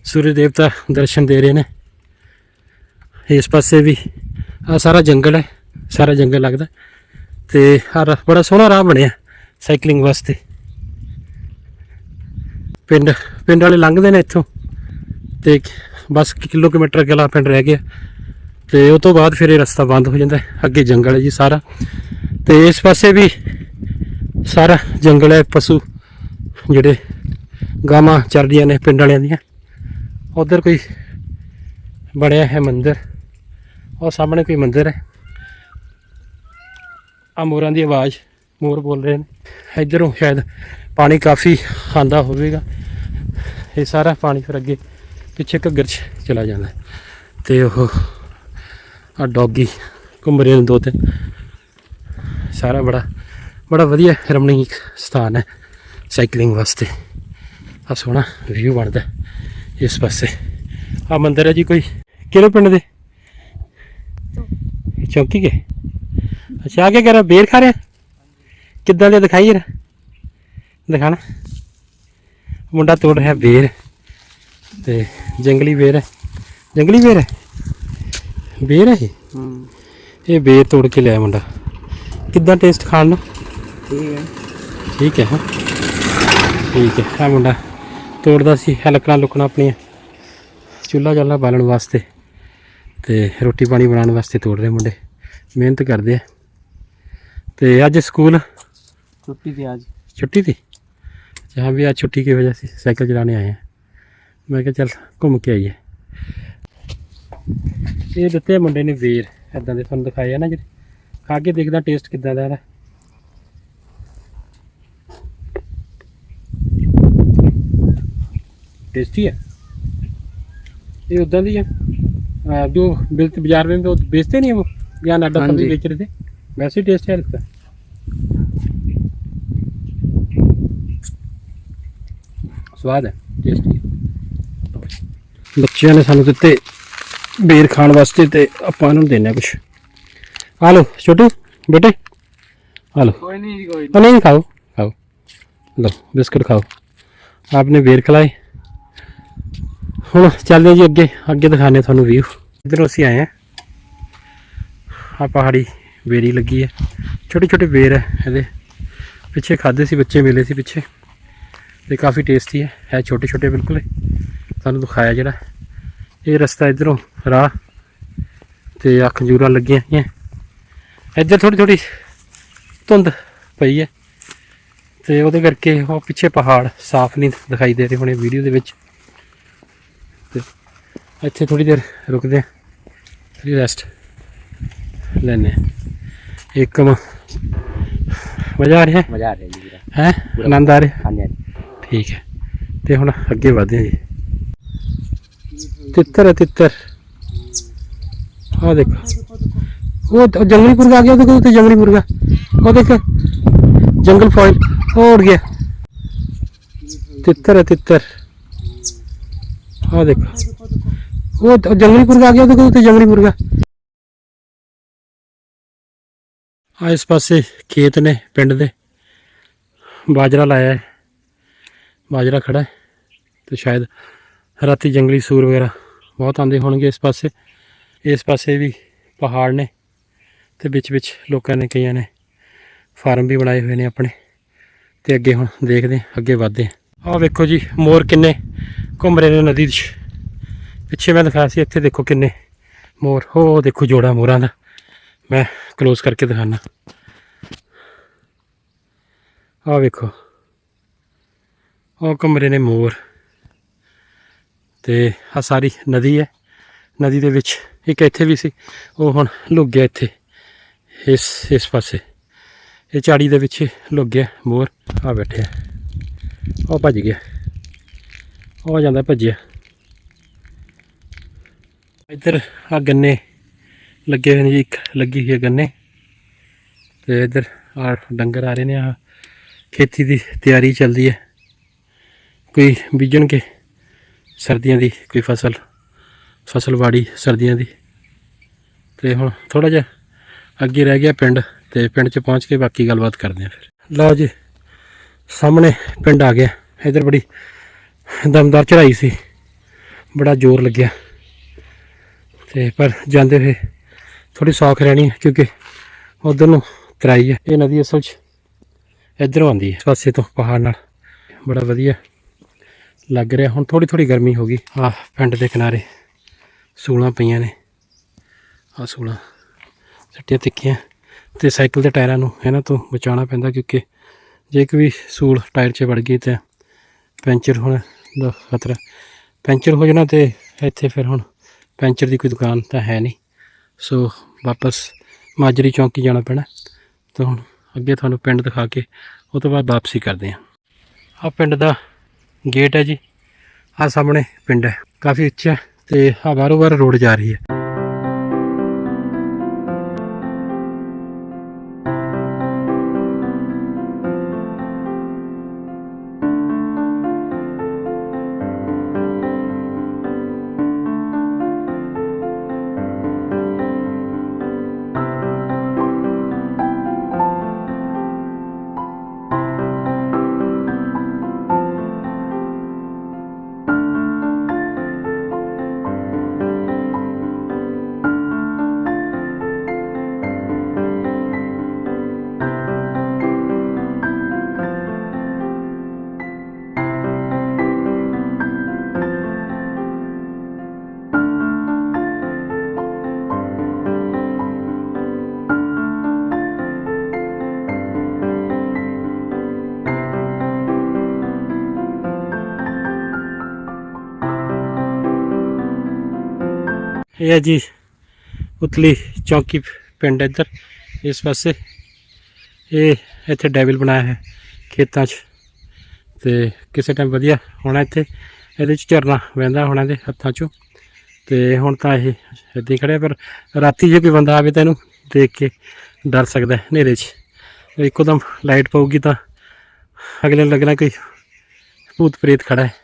ਸੂਰਜ ਦੇਵਤਾ ਦਰਸ਼ਨ ਦੇ ਰਹੇ ਨੇ। ਇਸ ਪਾਸੇ ਵੀ ਆ ਸਾਰਾ ਜੰਗਲ ਹੈ, ਸਾਰਾ ਜੰਗਲ ਲੱਗਦਾ। ਤੇ ਆ ਰਾ- ਬੜਾ ਸੋਹਣਾ ਰਾਹ ਬਣਿਆ ਸਾਈਕਲਿੰਗ ਵਾਸਤੇ। ਪਿੰਡ ਪਿੰਡ ਵਾਲੇ ਲੰਘਦੇ ਨੇ ਇੱਥੋਂ ਤੇ ਬਸ ਕਿਲੋਮੀਟਰ ਅਗਲਾ ਪਿੰਡ ਰਹਿ ਗਿਆ ਤੇ ਉਹ ਤੋਂ ਬਾਅਦ ਫਿਰ ਇਹ ਰਸਤਾ ਬੰਦ ਹੋ ਜਾਂਦਾ, ਅੱਗੇ ਜੰਗਲ ਹੈ ਜੀ ਸਾਰਾ ਤੇ ਇਸ ਪਾਸੇ ਵੀ ਸਾਰਾ ਜੰਗਲ ਹੈ, ਪਸ਼ੂ ਜਿਹੜੇ ਗਾਵਾਂ ਚਰਦੀਆਂ ਨੇ ਪਿੰਡ ਵਾਲਿਆਂ ਦੀਆਂ। ਉਧਰ ਕੋਈ ਬਣਿਆ ਹੈ ਮੰਦਿਰ, ਉਹ ਸਾਹਮਣੇ ਕੋਈ ਮੰਦਿਰ ਹੈ। ਆ ਮੋਰਾਂ ਦੀ ਆਵਾਜ਼, ਮੋਰ ਬੋਲ ਰਹੇ ਨੇ। ਇਧਰੋਂ ਸ਼ਾਇਦ ਪਾਣੀ ਕਾਫੀ ਆਂਦਾ ਹੋਵੇਗਾ। ਇਹ ਸਾਰਾ ਪਾਣੀ ਫਿਰ ਅੱਗੇ ਪਿੱਛੇ ਘੱਗਰ 'ਚ ਚਲਾ ਜਾਂਦਾ। ਤੇ ਉਹ ਆ ਡੌਗੀ ਘੁੰਮ ਰਹੇ ਨੇ ਦੋ ਤਿੰਨ। ਸਾਰਾ ਬੜਾ ਬੜਾ ਵਧੀਆ ਰਮਣੀਕ ਸਥਾਨ ਹੈ ਸਾਈਕਲਿੰਗ ਵਾਸਤੇ। ਆ ਸੋਹਣਾ ਵਿਊ ਬਣਦਾ ਇਸ ਪਾਸੇ। ਆ ਮੰਦਿਰ ਹੈ ਜੀ ਕੋਈ? ਕਿਹੜੇ ਪਿੰਡ ਦੇ? ਚੌਕੀ। ਕੇ? ਅੱਛਾ ਆ ਕੇ ਕਰ ਬੇਰ ਖਾ ਰਿਹਾ? ਕਿੱਦਾਂ ਦੇ ਦਿਖਾਈ ਯਾਰ ਦਿਖਾਣਾ ਮੁੰਡਾ ਤੋੜ ਰਿਹਾ ਬੇਰ ਤੇ ਜੰਗਲੀ ਬੇਰ ਹੈ। ਜੰਗਲੀ ਬੇਰ ਹੈ? ਬੇਰ ਹੈ ਹੂੰ। ਇਹ ਬੇਰ ਤੋੜ ਕੇ ਲਿਆ ਮੁੰਡਾ। ਕਿੱਦਾਂ ਟੇਸਟ ਖਾਣ ਨੂੰ? ਠੀਕ ਹੈ। ਠੀਕ ਹੈ ਠੀਕ ਮੁੰਡਾ ਤੋੜਦਾ ਸੀ ਹਲਕਣਾ ਲੁਕਣਾ ਆਪਣੀਆਂ। ਚੁੱਲਾ ਜਲਾ ਬਾਲਣ ਵਾਸਤੇ ਤੇ ਰੋਟੀ ਪਾਣੀ ਬਣਾਉਣ ਵਾਸਤੇ ਤੋੜ ਰਹੇ ਮੁੰਡੇ। ਮਿਹਨਤ ਕਰਦੇ ਆ। ਤੇ ਅੱਜ ਸਕੂਲ? ਛੁੱਟੀ ਤੇ ਅੱਜ ਛੁੱਟੀ ਤੇ? थी जहाँ भी आज छुट्टी की वजह से साइकिल चलाने आए हैं ਮੈਂ ਕਿਹਾ ਚੱਲ ਘੁੰਮ ਕੇ ਆਈਏ ਇਹ ਦਿੱਤੇ ਆ ਮੁੰਡੇ ਨੇ ਵੇਰ ਇਦਾਂ ਦੇ ਤੁਹਾਨੂੰ ਦਿਖਾਏ ਆ ਨਾ ਜਿਹੜੇ ਖਾ ਕੇ ਦੇਖਦਾ ਟੇਸਟ ਕਿੱਦਾਂ ਦਾ ਇਹਦਾ टेस्टी है ये उधर दी है आ, जो बिल- बाजार में वो बेचते नहीं है वो यहाँ अड्डा हाँ पर भी जी। बेच रहे थे वैसे ही टेस्ट है ਸਵਾਦ ਹੈ ਟੇਸਟੀ ਬੱਚਿਆਂ ਨੇ ਸਾਨੂੰ ਦਿੱਤੇ ਬੇਰ ਖਾਣ ਵਾਸਤੇ ਤੇ ਆਪਾਂ ਨੂੰ ਦੇਣਾ ਕੁਝ ਆ ਲੋ ਛੋਟੂ ਬੇਟੇ ਆ ਲੋ ਕੋਈ ਨਹੀਂ ਕੋਈ ਨਹੀਂ। ਖਾਓ ਖਾਓ। ਲਓ ਬਿਸਕਟ ਖਾਓ। ਆਪਨੇ ਬੇਰ ਖਲਾਏ। ਹੁਣ ਚੱਲਦੇ ਜੀ ਅੱਗੇ ਅੱਗੇ ਦਿਖਾਣੇ ਤੁਹਾਨੂੰ ਵੀਊ ਇਧਰੋਂ ਅਸੀਂ ਆਏ ਆ ਆ ਪਹਾੜੀ ਬੇਰੀ ਲੱਗੀ ਹੈ। ਛੋਟੇ ਛੋਟੇ ਬੇਰ ਹੈ ਇਹਦੇ। ਪਿੱਛੇ ਖਾਦੇ ਸੀ ਬੱਚੇ ਮਿਲੇ ਸੀ ਪਿੱਛੇ। ਤੇ ਕਾਫੀ ਟੇਸਟੀ ਹੈ। ਹੈ ਛੋਟੇ ਛੋਟੇ ਬਿਲਕੁਲ। ਤੁਹਾਨੂੰ ਦਿਖਾਇਆ ਜਿਹੜਾ। ਇਹ ਰਸਤਾ ਇਧਰੋਂ ਰਾਹ ਤੇ ਆ ਖੰਜੂਰਾ ਲੱਗੀਆਂ ਹੋਈਆਂ। ਇੱਧਰ ਥੋੜੀ ਥੋੜੀ ਧੁੰਦ ਪਈ ਹੈ ਤੇ ਉਹਦੇ ਕਰਕੇ ਉਹ ਪਿੱਛੇ ਪਹਾੜ ਸਾਫ਼ ਨਹੀਂ ਦਿਖਾਈ ਦੇ ਰਹੇ ਹੁਣੇ ਵੀਡੀਓ ਦੇ ਵਿੱਚ। ਤੇ ਇੱਥੇ ਥੋੜੀ ਦੇਰ ਰੁਕਦੇ ਆ ਥੋੜੀ ਰੈਸਟ ਲੈਨੇ ਇੱਕ ਮਜ਼ਾ ਆ ਰਿਹਾ ਮਜ਼ਾ ਆ ਰਿਹਾ ਜੀ ਹੈ? ਆਨੰਦ ਆ ਰਿਹਾ ਹਾਂਜੀ ਠੀਕ ਹੈ। ਤੇ ਹੁਣ ਅੱਗੇ ਵਧਦੇ ਹਾਂ ਜੀ। ਤਿੱਤਰ ਹੈ, ਤਿੱਤਰ। ਆ ਦੇਖੋ। ਉਹ ਤਾਂ ਜੰਗਲੀ ਮੁਰਗਾ ਆ ਗਿਆ ਉਹਦੇ ਕੋਲ ਤੇ ਜੰਗਲੀ ਮੁਰਗਾ ਉਹ ਦੇਖ। ਜੰਗਲ ਫਾਇਲ ਉਹ ਉੜ ਗਿਆ। ਤਿੱਤਰ ਹੈ, ਤਿੱਤਰ। ਆ ਦੇਖੋ। ਉਹ ਤਾਂ ਜੰਗਲੀ ਮੁਰਗਾ ਆ ਗਿਆ ਉਹਦੇ ਕੋਲ ਤੇ ਜੰਗਲੀ ਮੁਰਗਾ ਆ ਇਸ ਪਾਸੇ ਖੇਤ ਨੇ, ਪਿੰਡ ਦੇ। ਬਾਜਰਾ ਲਾਇਆ ਹੈ। ਬਾਜਰਾ ਖੜਾ ਹੈ ਤੇ ਸ਼ਾਇਦ ਰਾਤੀ ਜੰਗਲੀ ਸੂਰ ਵਗੈਰਾ ਬਹੁਤ ਆਉਂਦੇ ਹੋਣਗੇ ਇਸ ਪਾਸੇ। ਇਸ ਪਾਸੇ ਵੀ ਪਹਾੜ ਨੇ ਤੇ ਵਿੱਚ ਵਿੱਚ ਲੋਕਾਂ ਨੇ ਕਈਆਂ ਨੇ ਫਾਰਮ ਵੀ ਬਣਾਏ ਹੋਏ ਨੇ ਆਪਣੇ। ਤੇ ਅੱਗੇ ਹੁਣ ਦੇਖਦੇ ਹਾਂ, ਅੱਗੇ ਵਧਦੇ ਹਾਂ। ਆਹ ਵੇਖੋ ਜੀ, ਮੋਰ ਕਿੰਨੇ ਘੁੰਮ ਰਹੇ ਨੇ ਨਦੀ 'ਚ। ਪਿੱਛੇ ਮੈਂ ਦਿਖਾਇਆ ਸੀ, ਇੱਥੇ ਦੇਖੋ ਕਿੰਨੇ ਮੋਰ। ਹੋ, ਦੇਖੋ ਜੋੜਾ ਮੋਰਾਂ ਦਾ। ਮੈਂ ক্লোਜ਼ ਕਰਕੇ ਦਿਖਾਣਾ ਆਹ ਵੇਖੋ। ਉਹ ਕਮਰੇ ਨੇ ਮੋਰ। ਤੇ ਆ ਸਾਰੀ ਨਦੀ ਹੈ। ਨਦੀ ਦੇ ਵਿੱਚ ਇੱਕ ਇੱਥੇ ਵੀ ਸੀ। ਉਹ ਹੁਣ ਲੁੱਕ ਗਿਆ ਇੱਥੇ। ਇਸ ਇਸ ਪਾਸੇ। ਇਹ ਝਾੜੀ ਦੇ ਵਿੱਚ ਲੁੱਕ ਗਿਆ ਮੋਰ। ਆ। ਬੈਠਿਆ ਉਹ ਭੱਜ ਗਿਆ। ਉਹ ਜਾਂਦਾ ਭੱਜਿਆ। ਇੱਧਰ ਆ ਗੰਨੇ ਲੱਗੇ ਹੋਏ ਨੇ ਜੀ। ਇੱਕ ਲੱਗੀ ਹੋਈ ਹੈ ਗੰਨੇ। ਤੇ ਇੱਧਰ ਆ ਡੰਗਰ ਆ ਰਹੇ ਨੇ। ਆ ਖੇਤੀ ਦੀ ਤਿਆਰੀ ਚੱਲਦੀ ਹੈ। ਕੋਈ ਬੀਜਣਗੇ ਸਰਦੀਆਂ ਦੀ, ਕੋਈ ਫਸਲ ਫਸਲ ਵਾੜੀ ਸਰਦੀਆਂ ਦੀ। ਤੇ ਹੁਣ ਥੋੜਾ ਜਿਹਾ ਅੱਗੇ ਰਹਿ ਗਿਆ ਪਿੰਡ ਤੇ ਪਿੰਡ 'ਚ ਪਹੁੰਚ ਕੇ ਬਾਕੀ ਗੱਲਬਾਤ ਕਰਦੇ ਹਾਂ ਫਿਰ। ਲਓ ਜੀ, ਸਾਹਮਣੇ ਪਿੰਡ ਆ ਗਿਆ। ਇਧਰ ਬੜੀ ਦਮਦਾਰ ਚੜਾਈ ਸੀ, ਬੜਾ ਜ਼ੋਰ ਲੱਗਿਆ। ਤੇ ਪਰ ਜਾਂਦੇ ਹੋਏ ਥੋੜੀ ਸੌਖ ਰਹਿਣੀ ਹੈ ਕਿਉਂਕਿ ਉਧਰ ਨੂੰ ਤਰਾਈ ਹੈ। ਇਹ ਨਦੀ ਅਸਲ 'ਚ ਇੱਧਰੋਂ ਆਉਂਦੀ ਹੈ, ਪਾਸੇ ਤੋਂ ਪਹਾੜ ਨਾਲ। ਬੜਾ ਵਧੀਆ। ਲੱਗ ਰਿਹਾ। ਹੁਣ ਥੋੜੀ ਥੋੜੀ ਗਰਮੀ ਹੋ ਗਈ। ਆ ਪਿੰਡ ਦੇ ਕਿਨਾਰੇ ਸੂਲਾਂ ਪਈਆਂ ਨੇ। ਆ ਸੂਲਾਂ ਸੱਟੀਆਂ ਤਿੱਖੀਆਂ ਤੇ ਸਾਈਕਲ ਦੇ ਟਾਇਰਾਂ ਨੂੰ ਇਹਨਾਂ ਤੋਂ ਬਚਾਉਣਾ ਪੈਂਦਾ ਕਿਉਂਕਿ ਜੇ ਕੋਈ ਸੂਲ ਟਾਇਰ 'ਚ ਵੜ ਗਈ ਤਾਂ ਪੈਂਚਰ ਹੋਣ ਦਾ ਖਤਰਾ। ਪੈਂਚਰ ਹੋ ਜਾਣਾ ਤੇ ਇੱਥੇ ਫਿਰ ਹੁਣ ਪੈਂਚਰ ਦੀ ਕੋਈ ਦੁਕਾਨ ਤਾਂ ਹੈ ਨਹੀਂ। ਸੋ ਵਾਪਸ ਮਾਜਰੀ ਚੌਂਕੀ ਜਾਣਾ ਪੈਣਾ। ਤਾਂ ਹੁਣ ਅੱਗੇ ਤੁਹਾਨੂੰ ਪਿੰਡ ਦਿਖਾ ਕੇ ਉਹ ਤੋਂ ਬਾਅਦ ਵਾਪਸੀ ਕਰਦੇ ਹਾਂ। ਆ ਪਿੰਡ ਦਾ ਗੇਟ ਹੈ ਜੀ। ਆ ਸਾਹਮਣੇ ਪਿੰਡ ਹੈ। ਕਾਫੀ ਉੱਚਾ ਹੈ ਤੇ ਆ ਬਾਰੋ ਬਾਰ ਰੋਡ ਜਾ ਰਹੀ ਹੈ। ਇਹ ਹੈ ਜੀ ਉਤਲੀ ਚੌਂਕੀ ਪਿੰਡ ਇੱਧਰ, ਇਸ ਪਾਸੇ। ਇਹ ਇੱਥੇ ਡੈਵਲ ਬਣਾਇਆ ਹੈ ਖੇਤਾਂ 'ਚ ਤੇ ਕਿਸੇ ਟਾਈਮ ਵਧੀਆ ਹੋਣਾ ਇੱਥੇ। ਇਹਦੇ 'ਚ ਝਰਨਾ ਵਹਿੰਦਾ ਹੋਣਾ ਦੇ ਹੱਥਾਂ 'ਚੋਂ ਤੇ ਹੁਣ ਤਾਂ ਇਹ ਇੱਦਾਂ ਹੀ ਖੜਿਆ ਪਰ ਰਾਤੀ ਜੇ ਕੋਈ ਬੰਦਾ ਆਵੇ ਤਾਂ ਇਹਨੂੰ ਦੇਖ ਕੇ ਡਰ ਸਕਦਾ ਹਨੇਰੇ 'ਚ। ਇੱਕੋਦਮ ਲਾਈਟ ਪਊਗੀ ਤਾਂ ਅਗਲੇ ਨੂੰ ਲੱਗਣਾ ਕੋਈ ਭੂਤ ਪ੍ਰੇਤ ਖੜਾ ਹੈ।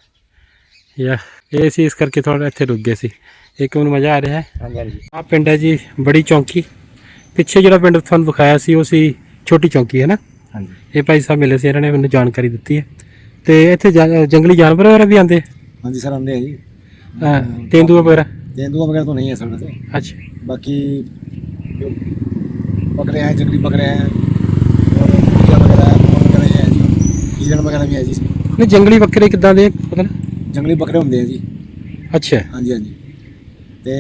ਯਾ, ਇਹ ਸੀ ਇਸ ਕਰਕੇ ਥੋੜਾ ਇੱਥੇ ਰੁਕ ਗਏ ਸੀ। ਇੱਕ ਮੈਨੂੰ ਮਜ਼ਾ ਆ ਰਿਹਾ ਹੈ ਹਾਂਜੀ ਹਾਂਜੀ ਆ ਪਿੰਡ ਹੈ ਜੀ ਬੜੀ ਚੌਂਕੀ ਪਿੱਛੇ ਜਿਹੜਾ ਪਿੰਡ ਤੁਹਾਨੂੰ ਦਿਖਾਇਆ ਸੀ ਉਹ ਸੀ ਛੋਟੀ ਚੌਂਕੀ ਹੈ ਨਾ ਹਾਂਜੀ ਇਹ ਭਾਈ ਸਾਹਿਬ ਮਿਲੇ ਸੀ ਇਹਨਾਂ ਨੇ ਮੈਨੂੰ ਜਾਣਕਾਰੀ ਦਿੱਤੀ ਹੈ ਤੇ ਇੱਥੇ ਜਾ- ਜੰਗਲੀ ਜਾਨਵਰ ਵਗੈਰਾ ਵੀ ਆਉਂਦੇ ਹਾਂਜੀ ਸਰ ਆਉਂਦੇ ਆ ਜੀ ਅਹ, ਤੇਂਦੂਆ ਵਗੈਰਾ तेंदुआ वगैरह तो नहीं है सर वैसे ਅੱਛਾ बाकी जो बकरे हैं जंगली बकरे हैं और मुर्गियाँ वगैरह हैं, मोर वगैरह ये हैं जी हिरण वगैरह भी है जी इसमें ਨਹੀਂ ਜੰਗਲੀ ਬੱਕਰੇ ਕਿੱਦਾਂ ਦੇ ਪਤਾ ਨਾ जंगली बकरे होंगे हैं जी ਅੱਛਾ हाँ जी हाँ जी ते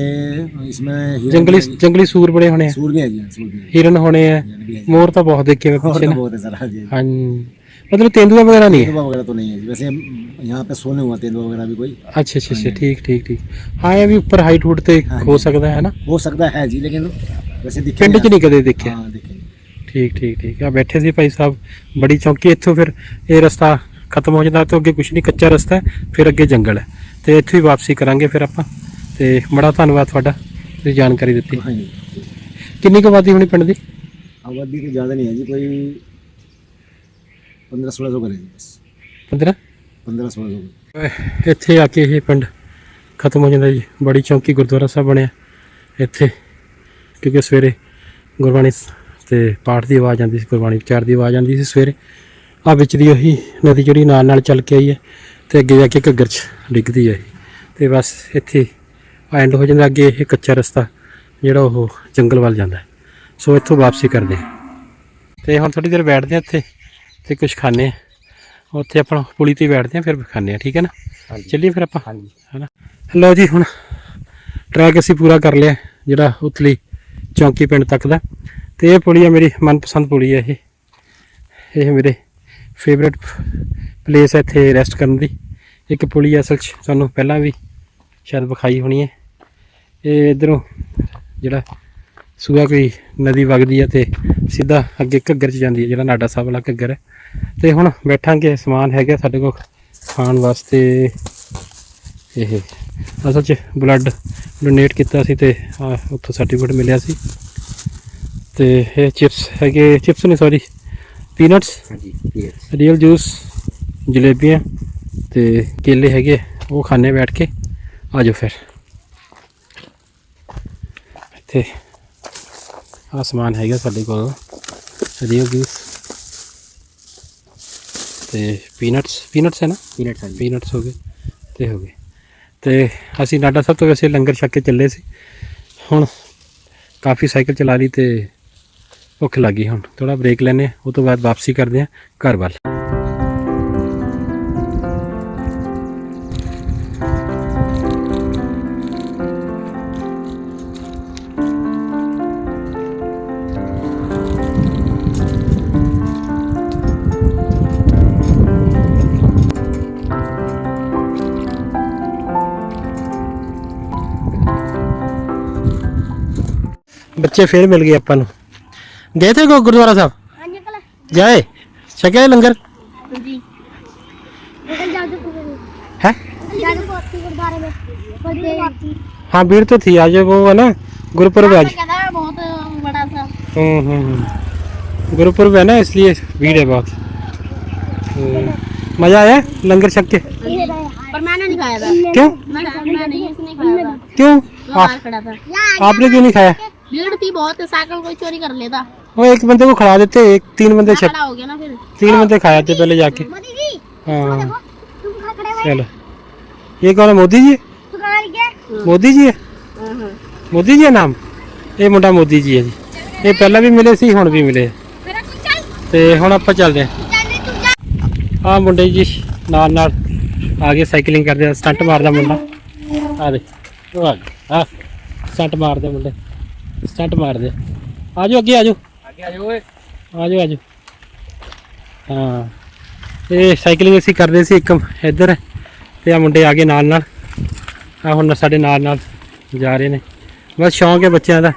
इसमें हिरण ਜੰਗਲੀ भी है जी। ਜੰਗਲੀ ਸੂਰ ਬੜੇ ਹੋਣੇ ਆ सूर भी है जी हाँ, सूर भी है ਹਿਰਨ ਹੋਣੇ ਆ हिरण भी है जी। ਮੋਰ ਤਾਂ ਬਹੁਤ ਦੇਖੇ ਮੈਂ और ਪਿੱਛੇ तो ਨਾ बहुत है सर हाँ जी ਹਾਂ ਮਤਲਬ ਤੇਂਦੂਆ ਵਗੈਰਾ ਨਹੀਂ ਹੈ तेंदुआ वगैरह तो नहीं है जी वैसे यहाँ पे सोने हुआ तेंदुआ वगैरह भी कोई ਅੱਛਾ ਅੱਛਾ ਅੱਛਾ ਠੀਕ ਠੀਕ ਠੀਕ ਹਾਂ ਇਹ ਵੀ ਉੱਪਰ ਹਾਈਟ ਹੂਟ ਤੇ ਹੋ ਸਕਦਾ ਹੈ ਨਾ हो सकता है जी लेकिन वैसे दिखे ਪਿੰਡ 'ਚ ਨਹੀਂ ਕਦੇ ਦੇਖਿਆ हाँ देखे ਠੀਕ ਠੀਕ ਠੀਕ ਆ ਬੈਠੇ ਸੀ ਭਾਈ ਸਾਹਿਬ ਬੜੀ ਚੌਂਕੀ ਇੱਥੋਂ ਫਿਰ ਇਹ ਰਸਤਾ ਖਤਮ ਹੋ ਜਾਂਦਾ ਤੋਂ ਅੱਗੇ ਕੁਝ ਨਹੀਂ ਕੱਚਾ ਰਸਤਾ ਹੈ ਫਿਰ ਅੱਗੇ ਜੰਗਲ ਹੈ ਤੇ ਇੱਥੇ ਹੀ ਵਾਪਸੀ ਕਰਾਂਗੇ ਫਿਰ ਆਪਾਂ ਤੇ ਬੜਾ ਧੰਨਵਾਦ ਤੁਹਾਡਾ ਤੁਸੀਂ ਜਾਣਕਾਰੀ ਦਿੱਤੀ। ਹਾਂਜੀ ਕਿੰਨੀ ਕੁ ਆਬਾਦੀ ਹੋਣੀ ਪਿੰਡ ਦੀ? ਆਬਾਦੀ ਕੋਈ ਜ਼ਿਆਦਾ ਨਹੀਂ ਹੈ ਜੀ ਕੋਈ 15 1600 ਕਰੇ ਜੀ ਬਸ। 15 15 1600 ਇੱਥੇ ਆ ਕੇ ਇਹ ਪਿੰਡ ਖਤਮ ਹੋ ਜਾਂਦਾ ਜੀ ਬੜੀ ਚੌਂਕੀ ਗੁਰਦੁਆਰਾ ਸਾਹਿਬ ਬਣਿਆ। ਇੱਥੇ ਕਿਉਂਕਿ ਸਵੇਰੇ ਗੁਰਬਾਣੀ ਤੇ ਪਾਠ ਦੀ ਆਵਾਜ਼ ਆਉਂਦੀ ਸੀ ਗੁਰਬਾਣੀ ਵਿਚਾਰ ਦੀ ਆਵਾਜ਼ ਆਉਂਦੀ ਸੀ ਸਵੇਰੇ। ਆ ਵਿੱਚ ਦੀ ਉਹੀ ਨਦੀ ਜਿਹੜੀ ਨਾਲ ਨਾਲ ਚੱਲ ਕੇ ਆਈ ਹੈ ਤੇ ਅੱਗੇ ਜਾ ਕੇ ਘੱਗਰ ਚ ਡਿੱਗਦੀ ਹੈ ਤੇ ਬਸ ਇੱਥੇ ਐਂਡ ਹੋ ਜਾਂਦਾ ਅੱਗੇ ਇਹ ਕੱਚਾ ਰਸਤਾ ਜਿਹੜਾ ਉਹ ਜੰਗਲ ਵੱਲ ਜਾਂਦਾ। ਸੋ ਇੱਥੋਂ ਵਾਪਸੀ ਕਰਦੇ ਹਾਂ। ਤੇ ਹੁਣ ਥੋੜੀ ਦੇਰ ਬੈਠਦੇ ਹਾਂ ਇੱਥੇ ਤੇ ਕੁਝ ਖਾਣੇ ਆ ਉੱਥੇ ਆਪਾਂ ਪੁਲੀ ਤੇ ਬੈਠਦੇ ਹਾਂ ਫਿਰ ਖਾਣੇ ਆ ਠੀਕ ਹੈ ਨਾ? ਹਾਂਜੀ। ਚੱਲੀਏ ਫਿਰ ਆਪਾਂ। जी ਹਨਾ? ਲਓ ਜੀ ਹੁਣ ਟਰੈਕ ਅਸੀਂ ਪੂਰਾ ਕਰ ਲਿਆ ਜਿਹੜਾ ਉਤਲੀ ਚੌਂਕੀ ਪਿੰਡ ਤੱਕ ਦਾ। ਤੇ ਇਹ ਪੁਲੀ ਆ ਮੇਰੀ ਮਨਪਸੰਦ ਪੁਲੀ ਹੈ ਇਹ। ਇਹ ਮੇਰੇ ਫੇਵਰੇਟ ਪਲੇਸ ਹੈ ਇੱਥੇ ਰੈਸਟ ਕਰਨ ਦੀ। ਇੱਕ ਪੁਲੀ ਅਸਲ 'ਚ ਸਾਨੂੰ ਪਹਿਲਾਂ ਵੀ ਸ਼ਾਇਦ ਵਿਖਾਈ ਹੋਣੀ ਹੈ। ਇਹ ਇਧਰੋਂ ਜਿਹੜਾ ਸੂਆ ਕੋਈ ਨਦੀ ਵਗਦੀ ਹੈ ਤੇ ਸਿੱਧਾ ਅੱਗੇ ਘੱਗਰ 'ਚ ਜਾਂਦੀ ਹੈ ਜਿਹੜਾ ਨਾਡਾ ਸਾਹਿਬ ਵਾਲਾ ਘੱਗਰ ਹੈ ਤੇ ਹੁਣ ਬੈਠਾਂਗੇ ਸਮਾਨ ਹੈਗਾ ਸਾਡੇ ਕੋਲ ਖਾਣ ਵਾਸਤੇ। ਇਹ ਅਸਲ 'ਚ ਬਲੱਡ ਡੋਨੇਟ ਕੀਤਾ ਸੀ ਤੇ ਉੱਥੋਂ ਸਰਟੀਫਿਕੇਟ ਮਿਲਿਆ ਸੀ। ਤੇ ਇਹ ਚਿਪਸ ਹੈਗੇ ਚਿਪਸ ਨਹੀਂ ਸੌਰੀ ਪੀਨਟਸ ਹਾਂਜੀ ਰੀਅਲ ਜੂਸ ਜਲੇਬੀਆਂ ਤੇ ਕੇਲੇ ਹੈਗੇ ਉਹ ਖਾਣੇ ਬੈਠ ਕੇ। ਆਜੋ ਫਿਰ। ਇੱਥੇ ਆਹ ਸਮਾਨ ਹੈਗਾ ਸਾਡੇ ਕੋਲ ਰੀਅਲ ਜੂਸ ਤੇ ਪੀਨਟਸ ਪੀਨਟਸ ਹੈ ਨਾ? ਪੀਨਟਸ ਹਾਂਜੀ। ਪੀਨਟਸ ਹੋ ਗਏ ਤੇ ਹੋ ਗਏ। ਤੇ ਅਸੀਂ ਨਾਡਾ ਸਾਹਿਬ ਤੋਂ ਵੈਸੇ ਲੰਗਰ ਛੱਕ ਕੇ ਚੱਲੇ ਸੀ। ਹੁਣ ਕਾਫੀ ਸਾਈਕਲ ਚਲਾ ਲਈ ਤੇ ਭੁੱਖ ਲੱਗੀ ਹੁਣ। ਥੋੜਾ ਬ੍ਰੇਕ ਲੈਨੇ ਆ ਉਹ ਤੋਂ ਬਾਅਦ ਵਾਪਸੀ ਕਰਦੇ ਆ ਘਰ ਵੱਲ। ਬੱਚੇ ਫੇਰ ਮਿਲ ਗਏ ਆਪਾਂ ਨੂੰ ਗਏ ਥੇ ਗੁ- ਗੁਰਦੁਆਰਾ ਸਾਹਿਬ हाँ निकल ਜਾਏ ਛਕਿਆ ਲੰਗਰ जी निकल जाओ तो है जादू पोती गुरुद्वारे में बड़ी पोती हाँ भीड़ तो थी आज वो है ना गुरुपुरब है आज कहता है बहुत बड़ा सा हम्म हम्म, हम्म गुरुपुरब है ना इसलिए भीड़ है बहुत हम्म, मजा आया लंगर छक के पर मैंने नहीं खाया था क्यों मैं मैं नहीं इसने खाया था क्यों वो आ, बाहर खड़ा था आपने क्यों नहीं खाया भीड़ थी बहुत साइकिल कोई चोरी कर लेता वो एक बंदे को खड़ा देते एक तीन बंदे छक खड़ा हो गया ना फिर तीन बंदे खाए थे पहले जाके मोदी जी हाँ तुम कहाँ खड़े हुए चलो ये कौन है मोदी जी तू कहाँ गया ਮੋਦੀ ਜੀ ਹੈ ਮੋਦੀ ਜੀ ਹੈ ਨਾਮ ਇਹ ਮੁੰਡਾ ਮੋਦੀ ਜੀ ਹੈ ਜੀ ਇਹ ਪਹਿਲਾਂ ਵੀ ਮਿਲੇ ਸੀ ਹੁਣ ਵੀ ਮਿਲੇ मेरा तू चल ਤੇ ਹੁਣ ਆਪਾਂ ਚੱਲਦੇ ਹਾਂ चल तू जा ਆ ਮੁੰਡੇ ਜੀ ਨਾਲ ਨਾਲ ਆ ਗਏ ਸਾਈਕਲਿੰਗ ਕਰਦੇ ਆ ਸਟੰਟ ਮਾਰਦਾ ਮੁੰਡਾ ਆ ਦੇ ਉਹ ਆ ਗਿਆ ਆ ਸਟੰਟ ਮਾਰਦੇ ਮੁੰਡੇ ਸਟੰਟ ਮਾਰਦੇ ਆ ਜਾਓ ਅੱਗੇ ਆ ਜਾਓ ਅੱਗੇ ਆ ਜਾਓ ਓਏ। ਆ ਜਾਓ ਆ ਜਾਓ ਹਾਂ। ਇਹ ਸਾਈਕਲਿੰਗ ਅਸੀਂ ਕਰਦੇ ਸੀ ਇੱਕ ਇੱਧਰ ਤੇ ਆ ਮੁੰਡੇ ਆ ਗਏ ਨਾਲ ਨਾਲ। ਆ ਹੁਣ ਸਾਡੇ ਨਾਲ ਨਾਲ ਜਾ ਰਹੇ ਨੇ। ਬਸ ਸ਼ੌਂਕ ਹੈ ਬੱਚਿਆਂ ਦਾ।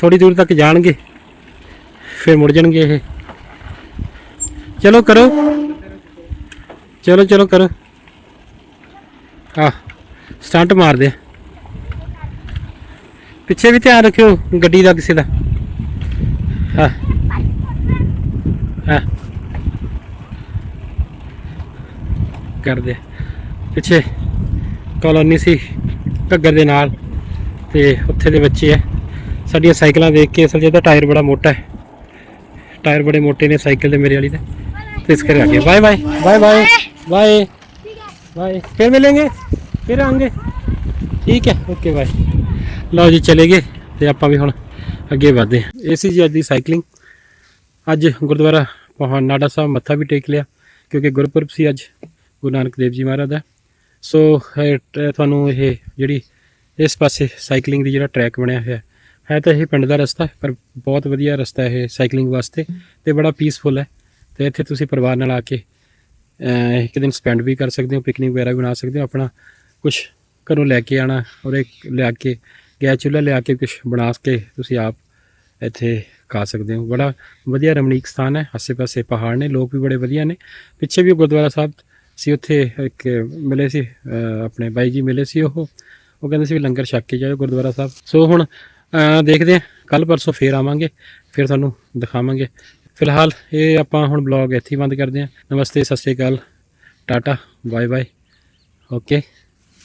ਥੋੜੀ ਦੂਰ ਤੱਕ ਜਾਣਗੇ। ਫਿਰ ਮੁੜ ਜਾਣਗੇ ਇਹ। ਚਲੋ ਕਰੋ। ਚਲੋ ਚਲੋ ਕਰੋ। ਆ ਸਟੰਟ ਮਾਰਦੇ ਆ। ਪਿੱਛੇ ਵੀ ਧਿਆਨ ਰੱਖਿਓ, ਗੱਡੀ ਦਾ ਕਿਸੇ ਦਾ। ਹਾਂ। ਹਾਂ। ਕਰ ਪਿੱਛੇ ਕਲੋਨੀ ਸੀ, ਘੱਗਰ ਦੇ ਨਾਲ। ਤੇ ਉੱਥੇ ਦੇ ਬੱਚੇ ਆ। ਸਾਡੀਆਂ ਸਾਈਕਲਾਂ ਦੇਖ ਕੇ ਅਸਲ ਜਿਹਦਾ ਟਾਇਰ ਬੜਾ ਮੋਟਾ ਹੈ। ਟਾਇਰ ਬੜੇ ਮੋਟੇ ਨੇ ਸਾਈਕਲ ਦੇ ਮੇਰੇ ਵਾਲੀ ਦੇ। ਤੇ ਇਸ ਕਰਕੇ ਆ ਗਿਆ bye bye. Bye bye. Bye. Bye. ਫਿਰ ਮਿਲਾਂਗੇ। ਫਿਰ ਆਂਗੇ ਠੀਕ ਹੈ। Okay, bye. ਲਓ ਜੀ ਚਲੇ ਗਏ ਤੇ ਆਪਾਂ ਵੀ ਹੁਣ ਅੱਗੇ ਵਧਦੇ ਹਾਂ। ਇਹ ਸੀ ਜੀ ਅੱਜ ਦੀ ਸਾਈਕਲਿੰਗ ਅੱਜ ਗੁਰਦੁਆਰਾ ਪਹਾੜ ਨਾਡਾ ਸਾਹਿਬ ਮੱਥਾ ਵੀ ਟੇਕ ਲਿਆ ਕਿਉਂਕਿ ਗੁਰਪੁਰਬ ਸੀ ਅੱਜ ਗੁਰੂ ਨਾਨਕ ਦੇਵ ਜੀ ਮਹਾਰਾਜ ਦਾ। ਸੋ ਇਹ ਤੁਹਾਨੂੰ ਇਹ ਜਿਹੜੀ ਇਸ ਪਾਸੇ ਸਾਈਕਲਿੰਗ ਦੀ ਜਿਹੜਾ ਟਰੈਕ ਬਣਿਆ ਹੋਇਆ ਹੈ ਤਾਂ ਇਹ ਪਿੰਡ ਦਾ ਰਸਤਾ ਹੈ, ਪਰ ਬਹੁਤ ਵਧੀਆ ਰਸਤਾ ਹੈ ਇਹ ਸਾਈਕਲਿੰਗ ਵਾਸਤੇ ਤੇ ਬੜਾ ਪੀਸਫੁਲ ਹੈ। ਤੇ ਇੱਥੇ ਤੁਸੀਂ ਪਰਿਵਾਰ ਨਾਲ ਆ ਕੇ ਇੱਕ ਦਿਨ ਸਪੈਂਡ ਵੀ ਕਰ ਸਕਦੇ ਹੋ ਪਿਕਨਿਕ ਵਗੈਰਾ ਵੀ ਬਣਾ ਸਕਦੇ ਹੋ ਆਪਣਾ ਕੁਝ ਘਰੋਂ ਲੈ ਕੇ ਆਣਾ ਔਰ ਇੱਕ ਲਿਆ ਕੇ ਗੈਸ ਚੁੱਲ੍ਹਾ ਲਿਆ ਕੇ ਕੁਝ ਬਣਾ ਕੇ ਤੁਸੀਂ ਆਪ ਇੱਥੇ ਖਾ ਸਕਦੇ ਹੋ। ਬੜਾ ਵਧੀਆ ਰਮਣੀਕ ਸਥਾਨ ਹੈ, ਆਸੇ-ਪਾਸੇ ਪਹਾੜ ਨੇ, ਲੋਕ ਵੀ ਬੜੇ ਵਧੀਆ ਨੇ। ਪਿੱਛੇ ਵੀ ਗੁਰਦੁਆਰਾ ਸਾਹਿਬ ਸੀ, ਉੱਥੇ ਇੱਕ ਮਿਲੇ ਸੀ ਆਪਣੇ ਬਾਈ ਜੀ ਮਿਲੇ ਸੀ ਉਹ। ਉਹ ਕਹਿੰਦੇ ਸੀ ਵੀ ਲੰਗਰ ਛਕ ਕੇ ਜਾਓ ਗੁਰਦੁਆਰਾ ਸਾਹਿਬ। ਸੋ ਹੁਣ ਦੇਖਦੇ ਹਾਂ ਕੱਲ ਪਰਸੋਂ ਫੇਰ ਆਵਾਂਗੇ, ਫਿਰ ਤੁਹਾਨੂੰ ਦਿਖਾਵਾਂਗੇ। ਫਿਲਹਾਲ ਇਹ ਆਪਾਂ ਹੁਣ ਬਲੌਗ ਇੱਥੇ ਹੀ ਬੰਦ ਕਰਦੇ ਹਾਂ। ਨਮਸਤੇ, ਸਤਿ ਸ਼੍ਰੀ ਅਕਾਲ, ਟਾਟਾ ਬਾਏ ਬਾਏ ਓਕੇ,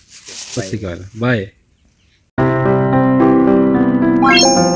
ਸਤਿ ਸ਼੍ਰੀ ਅਕਾਲ, ਬਾਏ। Bye.